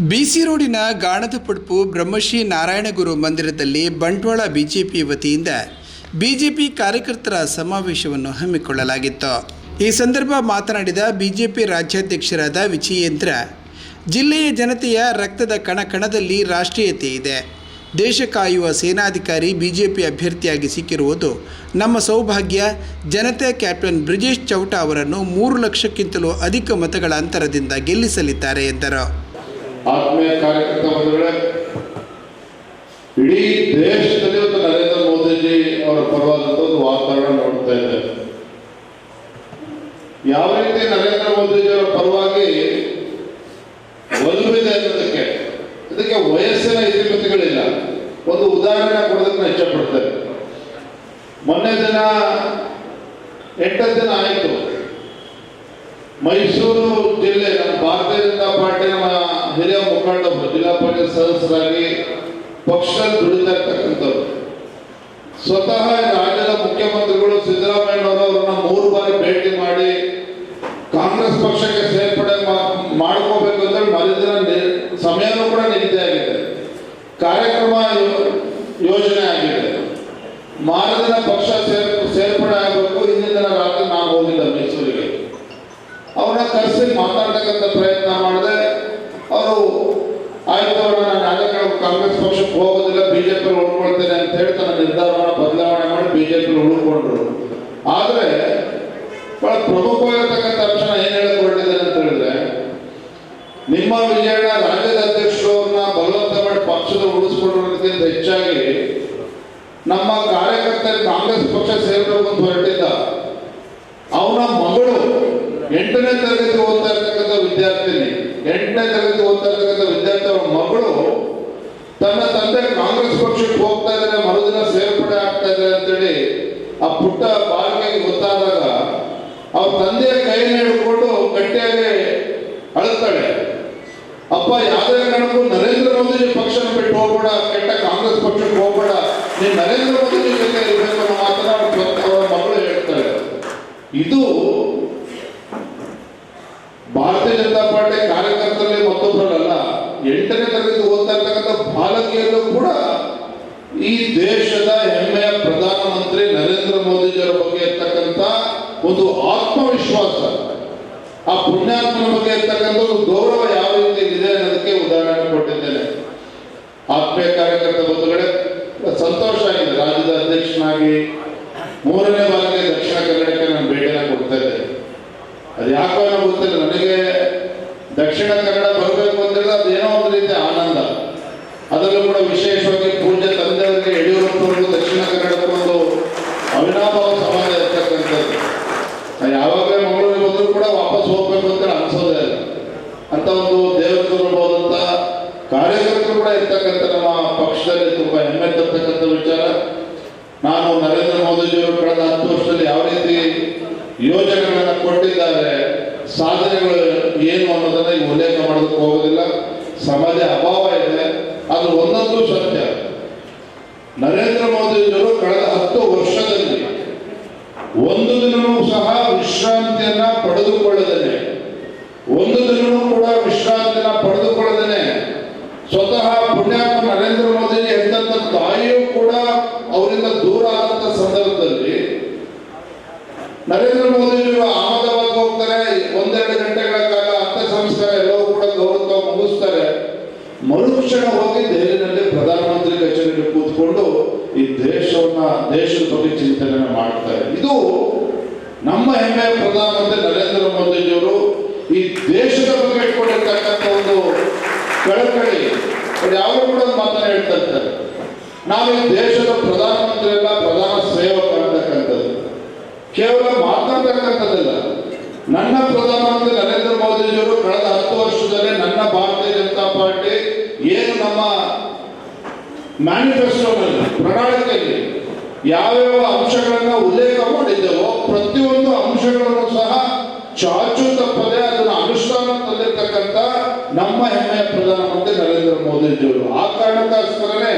ಬಿಸಿ ರೋಡಿನ ಗಾಣದ ಪಡುಪು ಬ್ರಹ್ಮಶ್ರೀ ನಾರಾಯಣಗುರು ಮಂದಿರದಲ್ಲಿ ಬಂಟ್ವಾಳ ಬಿಜೆಪಿ ವತಿಯಿಂದ ಬಿಜೆಪಿ ಕಾರ್ಯಕರ್ತರ ಸಮಾವೇಶವನ್ನು ಹಮ್ಮಿಕೊಳ್ಳಲಾಗಿತ್ತು. ಈ ಸಂದರ್ಭ ಮಾತನಾಡಿದ ಬಿಜೆಪಿ ರಾಜ್ಯಾಧ್ಯಕ್ಷರಾದ ವಿಜಯೇಂದ್ರ, ಜಿಲ್ಲೆಯ ಜನತೆಯ ರಕ್ತದ ಕಣಕಣದಲ್ಲಿ ರಾಷ್ಟ್ರೀಯತೆ ಇದೆ. ದೇಶ ಕಾಯುವ ಸೇನಾಧಿಕಾರಿ ಬಿಜೆಪಿ ಅಭ್ಯರ್ಥಿಯಾಗಿ ಸಿಕ್ಕಿರುವುದು ನಮ್ಮ ಸೌಭಾಗ್ಯ. ಜನತೆ ಕ್ಯಾಪ್ಟನ್ ಬ್ರಿಜೇಶ್ ಚೌಟ ಅವರನ್ನು ಮೂರು ಲಕ್ಷಕ್ಕಿಂತಲೂ ಅಧಿಕ ಮತಗಳ ಅಂತರದಿಂದ ಗೆಲ್ಲಿಸಲಿದ್ದಾರೆ ಎಂದರು. ಆತ್ಮೀಯ ಕಾರ್ಯಕರ್ತ ಬಂಧುಗಳೇ ಇಡೀ ದೇಶದಲ್ಲಿ ಒಂದು ನರೇಂದ್ರ ಮೋದಿಜಿ ಅವರ ಪರವಾದಂತ ಒಂದು ವಾತಾವರಣ ನೋಡ್ತಾ ಇದ್ದೇವೆ ಯಾವ ರೀತಿ ನರೇಂದ್ರ ಮೋದಿಜಿ ಅವರ ಪರವಾಗಿ ಒಲವಿದೆ ಅನ್ನೋದಕ್ಕೆ ಅದಕ್ಕೆ ವಯಸ್ಸಿನ ಇತಿಮಿತಿಗಳಿಲ್ಲ. ಒಂದು ಉದಾಹರಣೆ ಕೊಡೋದಕ್ಕೆ ನಾನು ಇಷ್ಟಪಡ್ತೇನೆ. ಮೊನ್ನೆ ದಿನ ಎಂಟತ್ತು ದಿನ ಆಯಿತು. ಮೈಸೂರು ಜಿಲ್ಲೆ ನಮ್ಮ ಭಾರತೀಯ ಜನತಾ ಪಾರ್ಟಿ ಹಿರಿಯ ಮುಖಂಡರು ಜಿಲ್ಲಾ ಪಂಚಾಯತ್ ಸದಸ್ಯರಾಗಿ ಪಕ್ಷ ದುಡಿತಾ ಸ್ವತಃ ರಾಜ್ಯದ ಮುಖ್ಯಮಂತ್ರಿಗಳು ಸಿದ್ದರಾಮಯ್ಯನವರನ್ನ ಮೂರು ಬಾರಿ ಭೇಟಿ ಮಾಡಿ ಕಾಂಗ್ರೆಸ್ ಪಕ್ಷಕ್ಕೆ ಸೇರ್ಪಡೆ ಮಾಡ್ಕೋಬೇಕು ಅಂತ ಮರುದಿನ ಸಮಯನೂ ಕೂಡ ನಿಗದಿ ಆಗಿದೆ. ಕಾರ್ಯಕ್ರಮ ಯೋಜನೆ ಆಗಿದೆ. ಮಾರದಿನ ಪಕ್ಷ ಸೇರ್ ಸೇರ್ಪಡೆ ಆಗಬೇಕು ಹಿಂದಿನ ದಿನ ರಾತ್ರಿ ನಾನು ಹೋಗಿದ್ದೆ ಮೈಸೂರಿಗೆ ಅವ್ರನ್ನ ಕರೆಸಿ ಮಾತಾಡ್ತಕ್ಕಂಥ ಪ್ರಯತ್ನ ಮಾಡಿದೆ ಅವರು ಆಯ್ತು ಅವ್ರನ್ನ ನಾನು ಯಾವುದೇ ಕಾರಣಕ್ಕೂ ಕಾಂಗ್ರೆಸ್ ಪಕ್ಷಕ್ಕೆ ಹೋಗೋದಿಲ್ಲ ಬಿಜೆಪಿ ಉಳ್ಕೊಳ್ತೇನೆ ಅಂತ ಹೇಳಿ ತನ್ನ ನಿರ್ಧಾರವನ್ನು ಬದಲಾವಣೆ ಮಾಡಿ ಬಿಜೆಪಿ ಉಳ್ಕೊಂಡ್ರು ಆದರೆ, ಬಹಳ ಪ್ರಮುಖವಾಗಿರ್ತಕ್ಕಂಥ ಅಂಶ ಏನ್ ಹೇಳಿಕೊಂಡಿದ್ದಾರೆ ಅಂತ ಹೇಳಿದ್ರೆ, ನಿಮ್ಮ ವಿಜಯಣ್ಣ ರಾಜ್ಯದ ಅಧ್ಯಕ್ಷರನ್ನ ಬಲವಂತ ಮಾಡಿ ಪಕ್ಷದ ಉಳಿಸ್ಕೊಂಡಿರೋದಕ್ಕಿಂತ ಹೆಚ್ಚಾಗಿ ನಮ್ಮ ಕಾರ್ಯಕರ್ತರು ಕಾಂಗ್ರೆಸ್ ಪಕ್ಷ ಸೇರ್ಬೇಕು ಹೊರಟಿದ್ದ ಅವನ ಮಗಳು ಎಂಟನೇ ತರಗತಿ ಓದ್ತಾ ಇರ್ತಕ್ಕಂಥ ವಿದ್ಯಾರ್ಥಿನಿ, ಎಂಟನೇ ತರಗತಿ ಓದ್ತಾ ಇರ್ತಕ್ಕಂಥ ವಿದ್ಯಾರ್ಥಿ ಅವರ ಮಗಳು ತನ್ನ ತಂದೆ ಕಾಂಗ್ರೆಸ್ ಪಕ್ಷಕ್ಕೆ ಹೋಗ್ತಾ ಇದ್ದಾರೆ ಮರುದಿನ ಸೇರ್ಪಡೆ ಆಗ್ತಾ ಇದ್ದಾರೆ ಅಂತೇಳಿ ಆ ಪುಟ್ಟ ಬಾಲಿಕೆಗೆ ಗೊತ್ತಾದಾಗ ಅವ್ರ ತಂದೆಯ ಕೈಯನ್ನು ಹಿಡ್ಕೊಂಡು ಗಟ್ಟಿಯಾಗಿ ಅಳುತ್ತಾಳೆ. ಅಪ್ಪ, ಯಾವುದೇ ಕಾರಣಕ್ಕೂ ನರೇಂದ್ರ ಮೋದಿ ಪಕ್ಷನ ಬಿಟ್ಟು ಹೋಗ್ಬೇಡ, ಕೆಟ್ಟ ಕಾಂಗ್ರೆಸ್ ಪಕ್ಷಕ್ಕೆ ಹೋಗ್ಬೇಡ. ನೀ ನರೇಂದ್ರ ಮೋದಿ ಜೊತೆ ಇರಬೇಕು ಅನ್ನೋ ಮಾತನ್ನ ಅವ್ರ ಮಗಳು ಇದು ಭಾರತೀಯ ಜನತಾ ಪಾರ್ಟಿ ಕಾರ್ಯಕರ್ತರಲ್ಲಿ ಮತ್ತೊಬ್ಬರಲ್ಲ ಎಂಟನೇ ತರಗತಿ ಓದ್ತಾ ಇರ್ತಕ್ಕಂಥ ಬಾಲಕಿಯಲ್ಲೂ ಕೂಡ ಈ ದೇಶದ ಹೆಮ್ಮೆಯ ಪ್ರಧಾನಮಂತ್ರಿ ನರೇಂದ್ರ ಮೋದಿಜಿಯವರ ಬಗ್ಗೆ ಇರ್ತಕ್ಕಂಥ ಒಂದು ಆತ್ಮವಿಶ್ವಾಸ, ಆ ಪುಣ್ಯಾತ್ಮನ ಬಗ್ಗೆ ಇರ್ತಕ್ಕಂಥ ಒಂದು ಗೌರವ ಯಾವ ರೀತಿ ಇದೆ ಅನ್ನೋದಕ್ಕೆ ಉದಾಹರಣೆ ಕೊಟ್ಟಿದ್ದೇನೆ. ಆತ್ಮೀಯ ಕಾರ್ಯಕರ್ತ ಬಂಧುಗಳೇ, ಸಂತೋಷ ಆಗಿದೆ. ರಾಜ್ಯದ ಅಧ್ಯಕ್ಷನಾಗಿ ಮೂರನೇ ಬಾರಿಗೆ ದಕ್ಷಿಣ ಕನ್ನಡಕ್ಕೆ ನಾನು ಭೇಟಿನ ಕೊಡ್ತಾ ಇದ್ದೆ ಅದು ಯಾಕೋ ಏನೋ ಗೊತ್ತಿಲ್ಲ ನನಗೆ ದಕ್ಷಿಣ ಕನ್ನಡ ಬರಬೇಕು ಅಂತೇಳಿದ್ರೆ ಅದೇನೋ ಒಂದು ರೀತಿ ಆನಂದ ಅದರಲ್ಲೂ ಕೂಡ ವಿಶೇಷವಾಗಿ ಪೂಜ್ಯ ತಂದೆಯವರಿಗೆ ಯಡಿಯೂರಪ್ಪನವರು ದಕ್ಷಿಣ ಕನ್ನಡಕ್ಕೆ ಒಂದು ಅವಿನಾಭಾವ ಸಂಬಂಧ ಇರ್ತಕ್ಕಂಥದ್ದು ನಾನು ಯಾವಾಗಲೇ ಮಂಗಳೂರಿಗೆ ಕೂಡ ವಾಪಸ್ ಹೋಗ್ಬೇಕು ಅಂತ ಅನ್ಸೋದೇ ಇಲ್ಲ. ಅಂತ ಒಂದು ದೇವರುಬೋದಂತ ಕಾರ್ಯಕರ್ತರು ಕೂಡ ಇರ್ತಕ್ಕಂಥ ನಮ್ಮ ಪಕ್ಷದಲ್ಲಿ ತುಂಬಾ ಹೆಮ್ಮೆ ತರ್ತಕ್ಕಂಥ ವಿಚಾರ. ನಾನು ನರೇಂದ್ರ ಮೋದಿಜಿಯವರು ಕಳೆದ ಹತ್ತು ವರ್ಷದಲ್ಲಿ ಯಾವ ರೀತಿ ಯೋಜನೆಗಳನ್ನು ಕೊಟ್ಟಿದ್ದಾರೆ, ಸಾಧನೆಗಳು ಏನು ಅನ್ನೋದನ್ನ ಈಗ ಉಲ್ಲೇಖ ಮಾಡೋದಕ್ಕೆ ಹೋಗೋದಿಲ್ಲ. ಸಮಾಜ ಅಭಾವ ಇದೆ. ಅದು ಒಂದೊಂದು ಸತ್ಯ. ನರೇಂದ್ರ ಮೋದಿಜಿಯವರು ಕಳೆದ ಹತ್ತು ವರ್ಷದಲ್ಲಿ ಒಂದು ದಿನವೂ ಸಹ ವಿಶ್ರಾಂತಿಯನ್ನ ಪಡೆದುಕೊಳ್ಳದನೆ. ಒಂದು ದಿನವೂ ಕೂಡ ವಿಶ್ರಾಂತಿಯನ್ನ ಪಡೆದುಕೊಳ್ಳದೇನೆ ದೇಶದ ಬಗ್ಗೆ ಚಿಂತನೆ ಮಾಡ್ತಾರೆ. ಇದು ನಮ್ಮ ಹೆಮ್ಮೆಯ ಪ್ರಧಾನಮಂತ್ರಿ ನರೇಂದ್ರ ಮೋದಿಜಿಯವರು ಈ ದೇಶದ ಬಗ್ಗೆ ಇಟ್ಕೊಂಡಿರ್ತಕ್ಕಂಥ ಒಂದು ಕಳಕಳಿ ಯಾರು ಕೂಡ ಮಾತನ್ನ ಹೇಳ್ತಾ ಇರ್ತಾರೆ. ನಾವು ಈ ದೇಶದ ಪ್ರಧಾನಮಂತ್ರಿ ಅಲ್ಲ ಪ್ರಧಾನ ಸೇವಕ ಅಂತಕ್ಕಂಥದ್ದು ಕೇವಲ ಮಾತನಾಡ್ತಕ್ಕಂಥದ್ದಲ್ಲ ನನ್ನ ಪ್ರಧಾನಮಂತ್ರಿ ನರೇಂದ್ರ ಮೋದಿಜಿಯವರು ಕಳೆದ ಹತ್ತು ವರ್ಷದಲ್ಲಿ ನನ್ನ ಭಾರತೀಯ ಜನತಾ ಪಾರ್ಟಿ ಏನು ನಮ್ಮ ಮ್ಯಾನಿಫೆಸ್ಟೋನಲ್ಲಿ ಪ್ರಣಾಳಿಕೆಯಲ್ಲಿ ಯಾವ್ಯಾವ ಅಂಶಗಳನ್ನ ಉಲ್ಲೇಖ ಮಾಡಿದ್ದೇವೋ ಪ್ರತಿಯೊಂದು ಅಂಶಗಳನ್ನು ಸಹ ಚಾಚು ತಪ್ಪದೆ ಅದನ್ನು ಅನುಷ್ಠಾನ ತಂದಿರತಕ್ಕಂತ ನಮ್ಮ ಹೆಮ್ಮೆಯ ಪ್ರಧಾನಮಂತ್ರಿ ನರೇಂದ್ರ ಮೋದಿಜಿಯವರು. ಆ ಕಾರಣಕ್ಕೋಸ್ಕರನೇ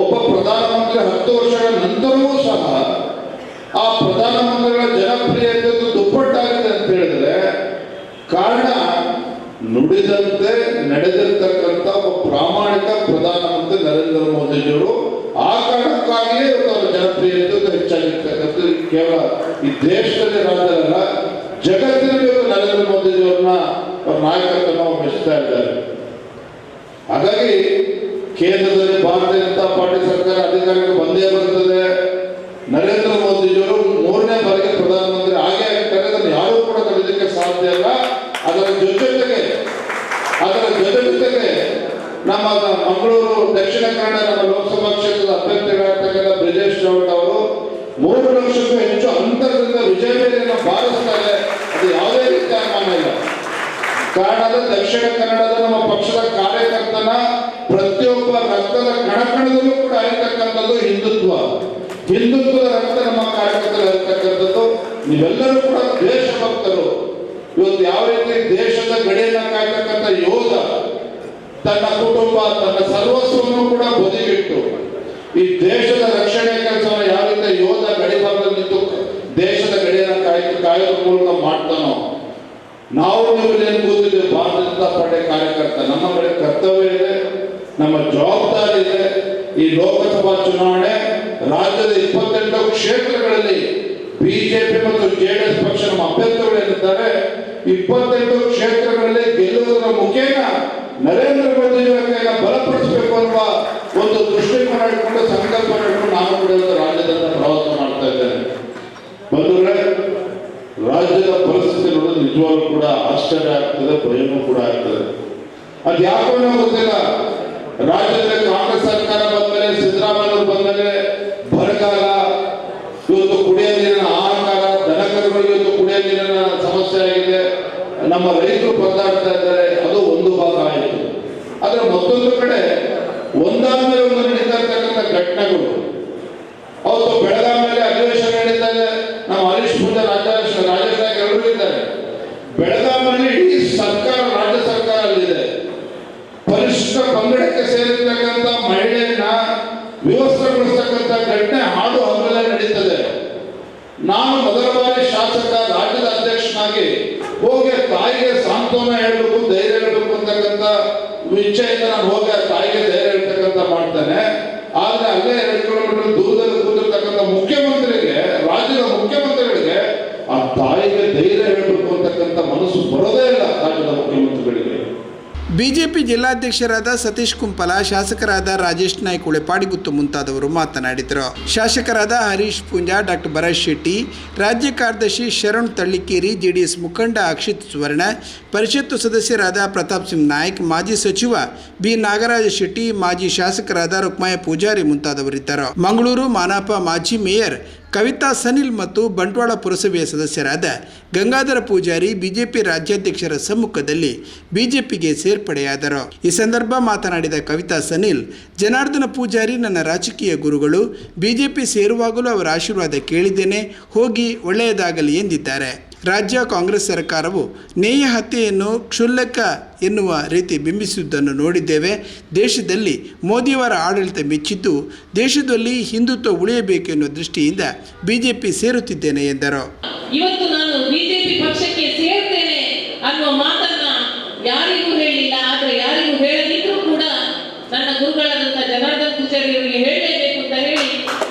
ಒಬ್ಬ ಪ್ರಧಾನಮಂತ್ರಿ ಹತ್ತು ವರ್ಷಗಳ ನಂತರವೂ ಸಹ ಆ ಪ್ರಧಾನಮಂತ್ರಿಗಳ ಜನಪ್ರಿಯತೆ ದುಪ್ಪಟ್ಟಾಗಿದೆ ಅಂತ ಹೇಳಿದ್ರೆ ಕಾರಣ ನುಡಿದಂತೆ ನಡೆದಿರ್ತಕ್ಕಂಥ ಒಬ್ಬ ಪ್ರಾಮಾಣಿಕ ಪ್ರಧಾನಮಂತ್ರಿ ನರೇಂದ್ರ ಮೋದಿಜಿಯವರು ಆ ಕಾರಣಕ್ಕಾಗಿಯೇ ಇವತ್ತು ಅವರ ಜನಪ್ರಿಯತೆ ಹೆಚ್ಚಾಗಿರ್ತಕ್ಕಂಥದ್ದು ಕೇವಲ ಈ ದೇಶದಲ್ಲಿ ರಾಜ್ಯದಲ್ಲ ಜಗತ್ತಿನಲ್ಲಿ ನರೇಂದ್ರ ಮೋದಿಜಿಯವ್ರನ್ನ ಅವರ ನಾವು ಮೆಚ್ಚುತ್ತಾ ಇದ್ದಾರೆ. ಹಾಗಾಗಿ ಕೇಂದ್ರದಲ್ಲಿ ಭಾರತೀಯ ಜನತಾ ಪಾರ್ಟಿ ಸರ್ಕಾರ ಅಧಿಕಾರಕ್ಕೆ ಬಂದೇ ಬರುತ್ತದೆ ನರೇಂದ್ರ ಮೋದಿಜಿಯವರು ಮೂರನೇ ಬಾರಿಗೆ ಪ್ರಧಾನಮಂತ್ರಿ ಆಗೇ ಆಗ್ತಾರೆ. ಅದನ್ನು ಯಾರೂ ಕೂಡ ತಡೆಯೋದಕ್ಕೆ ಸಾಧ್ಯ ಇಲ್ಲ. ಅದರ ಜೊತೆಗೆ ಅದರ ಜೊತೆ ಜೊತೆಗೆ ನಮ್ಮ ಮಂಗಳೂರು, ದಕ್ಷಿಣ ಕನ್ನಡ, ನಮ್ಮ ಲೋಕಸಭಾ ಕ್ಷೇತ್ರದ ಅಭ್ಯರ್ಥಿಗಳಾಗಿರ್ತಕ್ಕಂಥ ಬ್ರಿಜೇಶ್ ಚೌಟ್ ಅವರು ಮೂರು ಲಕ್ಷಕ್ಕೂ ಹೆಚ್ಚು ಅಂತರದಿಂದ ವಿಜಯ ಬೇರೆಯನ್ನು ಬಾರಿಸ್ತಾರೆ ಅದು ಯಾವುದೇ ರೀತಿಯ ಅನುಮಾನ ಇಲ್ಲ ಕಾರಣದ ದಕ್ಷಿಣ ಕನ್ನಡದ ನಮ್ಮ ಪಕ್ಷದ ಕಾರ್ಯಕರ್ತನ ಪ್ರತಿಯೊಬ್ಬ ರಕ್ತದ ಕಣಕಣದಲ್ಲೂ ಕೂಡ ಇರತಕ್ಕಂಥದ್ದು ಹಿಂದುತ್ವ. ಹಿಂದುತ್ವದ ರಕ್ತ ನಮ್ಮ ಕಾರ್ಯಕರ್ತರ ಇರತಕ್ಕಂಥದ್ದು. ನೀವೆಲ್ಲರೂ ಕೂಡ ದೇಶಭಕ್ತರು. ಇವತ್ತು ಯಾವ ರೀತಿ ದೇಶದ ಗಡಿಯನ್ನ ಕಾಯ್ತಕ್ಕಂಥ ಯೋಧ ತನ್ನ ಕುಟುಂಬ, ತನ್ನ ಸರ್ವಸ್ವವನ್ನು ಕೂಡ ಬದಿಗಿಟ್ಟು ಈ ದೇಶದ ರಕ್ಷಣೆ ಕೆಲಸವನ್ನು ಯಾವ ರೀತಿ ಯೋಧ ಗಡಿ ಭಾಗದಲ್ಲಿ ದೇಶದ ಗಡಿಯನ್ನ ಕಾಯ್ತು ಕಾಯೋದ್ರ ಮೂಲಕ ಮಾಡ್ತಾನೋ ನಾವು ನಿಮ್ಮಲ್ಲಿ ಕೂತಿದ್ದೆ ಭಾರತ ಜನತಾ ಕಾರ್ಯಕರ್ತ. ನಮ್ಮ ಕಡೆ ಕರ್ತವ್ಯ ಇದೆ, ನಮ್ಮ ಜವಾಬ್ದಾರಿ ಇದೆ. ಈ ಲೋಕಸಭಾ ಚುನಾವಣೆ ರಾಜ್ಯದ ಇಪ್ಪತ್ತೆಂಟು ಕ್ಷೇತ್ರಗಳಲ್ಲಿ ಬಿಜೆಪಿ ಮತ್ತು ಜೆಡಿಎಸ್ ಪಕ್ಷ ನಮ್ಮ ಅಭ್ಯರ್ಥಿಗಳೇನಿದ್ದಾರೆ ಇಪ್ಪತ್ತೆಂಟು ಕ್ಷೇತ್ರಗಳಲ್ಲಿ ಗೆಲ್ಲುವುದರ ಮುಖೇನ ನರೇಂದ್ರ ಮೋದಿ ಬಲಪಡಿಸಬೇಕು ಅನ್ನುವ ಒಂದು ದೃಷ್ಟಿಕೋನ ಇಟ್ಕೊಂಡು ಸಂಕಲ್ಪ ನಾನು ಕೂಡ ಇವತ್ತು ನಿಜವಾಗ್ಲೂ ಕೂಡ ಆಶ್ಚರ್ಯ ಆಗ್ತದೆ ಭಯನೂ ಕೂಡ ಆಗ್ತದೆ. ಅದು ಯಾಕೋ ಗೊತ್ತಿಲ್ಲ. ರಾಜ್ಯದಲ್ಲಿ ಕಾಂಗ್ರೆಸ್ ಸರ್ಕಾರ ಬಂದ್ಮೇಲೆ ಸಿದ್ದರಾಮಯ್ಯ ಬಂದರೆ ಬರಗಾಲ, ಇವತ್ತು ಕುಡಿಯ ನೀರಿನ ಆಹಾರ ದನಕರುಗಳು ಇವತ್ತು ಕುಡಿಯ ನೀರಿನ ಸಮಸ್ಯೆ ಆಗಿದೆ. ನಮ್ಮ ರೈತರು ಪರದಾಡ್ತಾ ಇದ್ದಾರೆ. ಅದು ಒಂದು ಭಾಗ ಆಯಿತು. ಆದ್ರೆ ಮತ್ತೊಂದು ಕಡೆ, ಒಂದಾದ್ಮೇಲೆ ಒಂದು ನಡೀತಾ ಘಟನೆಗಳು. ಅವತ್ತು ಮೇಲೆ ಅಧಿವೇಶನ ನಡೀತಾರೆ ನಮ್ಮ ಹರೀಶ್ ಪೂಜಾ ರಾಜೇಶ್ ರಾಜೇಶ್ ಎಲ್ಲರೂ ಇದ್ದಾರೆ. ಬೆಳಗಾವಿಯಲ್ಲಿ ಇಡೀ ಸರ್ಕಾರ, ರಾಜ್ಯ ಸರ್ಕಾರ ಅಲ್ಲಿದೆ ಪರಿಶಿಷ್ಟ ಪಂಗಡಕ್ಕೆ ಸೇರಿರ್ತಕ್ಕಂಥ ಮಹಿಳೆಯನ್ನ ವ್ಯವಸ್ಥೆಗೊಳಿಸ್ತಕ್ಕಂಥ ಘಟನೆ ಹಾಡು ಹಗಲೇ ನಡೀತದೆ. ನಾನು ಮೊದಲ ಬಾರಿ ಶಾಸಕ, ರಾಜ್ಯದ ಅಧ್ಯಕ್ಷನಾಗಿ ಹೋಗಿ ತಾಯಿಗೆ ಸಾಂತ್ವನ ಹೇಳಬೇಕು, ಧೈರ್ಯ ಹೇಳಬೇಕು ಅಂತಕ್ಕಂಥ ಇಚ್ಛೆಯಿಂದ ನಾನು ಹೋಗಿ ಆ ತಾಯಿಗೆ ಧೈರ್ಯ ಹೇಳ್ತಕ್ಕಂಥ ಮಾಡ್ತೇನೆ ಆದ್ರೆ ಅಲ್ಲೇ ಎರಡು ಕಿಲೋಮೀಟರ್ ದೂರದಲ್ಲಿ ಕೂತಿರ್ತಕ್ಕಂಥ ಮುಖ್ಯಮಂತ್ರಿಗೆ ರಾಜ್ಯದ ಮುಖ್ಯಮಂತ್ರಿಗಳಿಗೆ ಆ ತಾಯಿಗೆ ಧೈರ್ಯ ಹೇಳಬೇಕು ಅಂತಕ್ಕಂಥ ಮನಸ್ಸು ಬರೋದೇ ಇಲ್ಲ ರಾಜ್ಯದ ಮುಖ್ಯಮಂತ್ರಿಗಳಿಗೆ ಬಿಜೆಪಿ ಜಿಲ್ಲಾಧ್ಯಕ್ಷರಾದ ಸತೀಶ್ ಕುಂಪಲ, ಶಾಸಕರಾದ ರಾಜೇಶ್ ನಾಯ್ಕ ಉಳೆಪಾಡಿಗುತ್ತು ಮುಂತಾದವರು ಮಾತನಾಡಿದರು. ಶಾಸಕರಾದ ಹರೀಶ್ ಪೂಂಜಾ ಡಾಕ್ಟರ್ ಭರತ್ ಶೆಟ್ಟಿ, ರಾಜ್ಯ ಕಾರ್ಯದರ್ಶಿ ಶರಣ್ ತಳ್ಳಿಕೇರಿ, ಜೆಡಿಎಸ್ ಮುಖಂಡ ಅಕ್ಷಿತ್ ಸುವರ್ಣ, ಪರಿಷತ್ತು ಸದಸ್ಯರಾದ ಪ್ರತಾಪ್ ಸಿಂಗ್ ನಾಯ್ಕ, ಮಾಜಿ ಸಚಿವ ಬಿ ನಾಗರಾಜ ಶೆಟ್ಟಿ, ಮಾಜಿ ಶಾಸಕರಾದ ರುಕ್ಮಾಯ ಪೂಜಾರಿ ಮುಂತಾದವರಿದ್ದರು. ಮಂಗಳೂರು ಮಾನಪ ಮಾಜಿ ಮೇಯರ್ ಕವಿತಾ ಸನಿಲ್ ಮತ್ತು ಬಂಟ್ವಾಳ ಪುರಸಭೆಯ ಸದಸ್ಯರಾದ ಗಂಗಾಧರ ಪೂಜಾರಿ ಬಿಜೆಪಿ ರಾಜ್ಯಾಧ್ಯಕ್ಷರ ಸಮ್ಮುಖದಲ್ಲಿ ಬಿಜೆಪಿಗೆ ಸೇರ್ಪಡೆಯಾದರು. ಈ ಸಂದರ್ಭ ಮಾತನಾಡಿದ ಕವಿತಾ ಸನಿಲ್, ಜನಾರ್ದನ ಪೂಜಾರಿ ನನ್ನ ರಾಜಕೀಯ ಗುರುಗಳು, ಬಿಜೆಪಿ ಸೇರುವಾಗಲೂ ಅವರ ಆಶೀರ್ವಾದ ಕೇಳಿದ್ದೇನೆ, ಹೋಗಿ ಒಳ್ಳೆಯದಾಗಲಿ ಎಂದಿದ್ದಾರೆ. ರಾಜ್ಯ ಕಾಂಗ್ರೆಸ್ ಸರ್ಕಾರವು ನೇಯ ಹತ್ಯೆಯನ್ನು ಕ್ಷುಲ್ಲಕ ಎನ್ನುವ ರೀತಿ ಬಿಂಬಿಸುವುದನ್ನು ನೋಡಿದ್ದೇವೆ. ದೇಶದಲ್ಲಿ ಮೋದಿಯವರ ಆಡಳಿತ ಮೆಚ್ಚಿದ್ದು ದೇಶದಲ್ಲಿ ಹಿಂದುತ್ವ ಉಳಿಯಬೇಕು ಎನ್ನುವ ದೃಷ್ಟಿಯಿಂದ ಬಿಜೆಪಿ ಸೇರುತ್ತಿದ್ದೇನೆ ಎಂದರು. ಇವತ್ತು ನಾನು ಬಿಜೆಪಿ ಪಕ್ಷಕ್ಕೆ ಸೇರ್ತೇನೆ ಅನ್ನುವ ಮಾತನ್ನ ಯಾರಿಗೂ ಹೇಳಿಲ್ಲ. ಆದರೆ ಯಾರಿಗೂ ಹೇಳದಿದ್ರು ಕೂಡ ನನ್ನ ಗುರುಗಳಾದಂತ ಜನಾರ್ದನ್ ಪೂಜಾರಿ ಅವರಿಗೆ ಹೇಳಲೇಬೇಕು ಅಂತ ಹೇಳಿ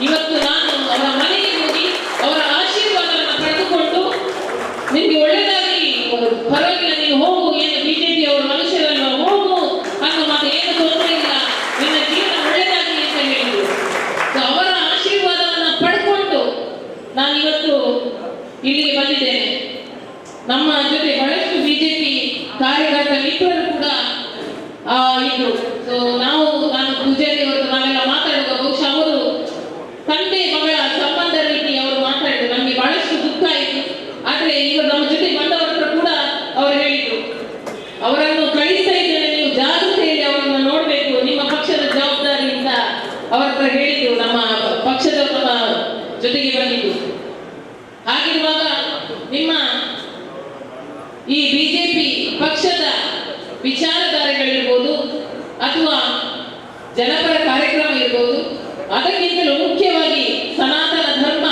ಇವತ್ತು ನಾನು ಅವರ ಮನೆಗೆ ಹೋಗಿ ಅವರ ಆಶೀರ್ವಾದವನ್ನು ಪಡೆದುಕೊಂಡು ನಿಮ್ಗೆ ಒಳ್ಳೆದಾಗಿ ಪರವಾಗಿಲ್ಲ ನೀನು ಹೋಗು, ಏನು ಬಿಜೆಪಿ ಅವರ ಮನುಷ್ಯರಲ್ಲ ಹೋಗು ಅನ್ನೋ ಮಾತು ಏನು ತೊಂದರೆ ಇಲ್ಲ. ನಿನ್ನ ಜೀವನ ಒಳ್ಳೆದಾಗಲಿ ಅಂತ ಹೇಳಿದ್ರು. ಅವರ ಆಶೀರ್ವಾದವನ್ನು ಪಡ್ಕೊಂಡು ನಾನು ಇವತ್ತು ಇಲ್ಲಿಗೆ ಬಂದಿದ್ದೇನೆ. ನಮ್ಮ ಜೊತೆ ಬಹಳಷ್ಟು ಬಿಜೆಪಿ ಕಾರ್ಯಕರ್ತ ಮಿತ್ರರು ಕೂಡ ಇದ್ರು. ಸೊ ನಾವು ನಾನು ಪೂಜಾರಿ ಅವರು ನಾವೆಲ್ಲ ಮಾತಾಡುವಾಗ ಬಹುಶಃ ಅವರು ತಂದೆ ಮಗಳ ಸಂಬಂಧ ರೀತಿ ಅವರು ಮಾತಾಡಿದ್ರು ನಮಗೆ ಬಹಳಷ್ಟು ದುಃಖ ಆಯಿತು ಆದ್ರೆ ಇವರು ನಮ್ಮ ಜೊತೆ ಬಂದವರ ಹತ್ರ ಕೂಡ ಅವರು ಹೇಳಿದ್ರು ಅವರನ್ನು ಕಳಿಸ್ತಾ ಇದ್ದೇನೆ ನೀವು ಜಾಗೃತೆಯಲ್ಲಿ ಅವರನ್ನು ನೋಡಬೇಕು ನಿಮ್ಮ ಪಕ್ಷದ ಜವಾಬ್ದಾರಿಯಿಂದ ಅವರ ಹತ್ರ ಹೇಳಿದ್ರು ನಮ್ಮ ಪಕ್ಷದವರು ನಮ್ಮ ಜೊತೆಗೆ ಬಂದಿದ್ದು. ಹಾಗಿರುವಾಗ ನಿಮ್ಮ ಈ ಬಿಜೆಪಿ ಪಕ್ಷದ ವಿಚಾರಧಾರೆಗಳಿರ್ಬೋದು ಅಥವಾ ಜನಪರ ಕಾರ್ಯಕ್ರಮ ಇರ್ಬೋದು, ಅದಕ್ಕಿಂತಲೂ ಮುಖ್ಯವಾಗಿ ಸನಾತನ ಧರ್ಮ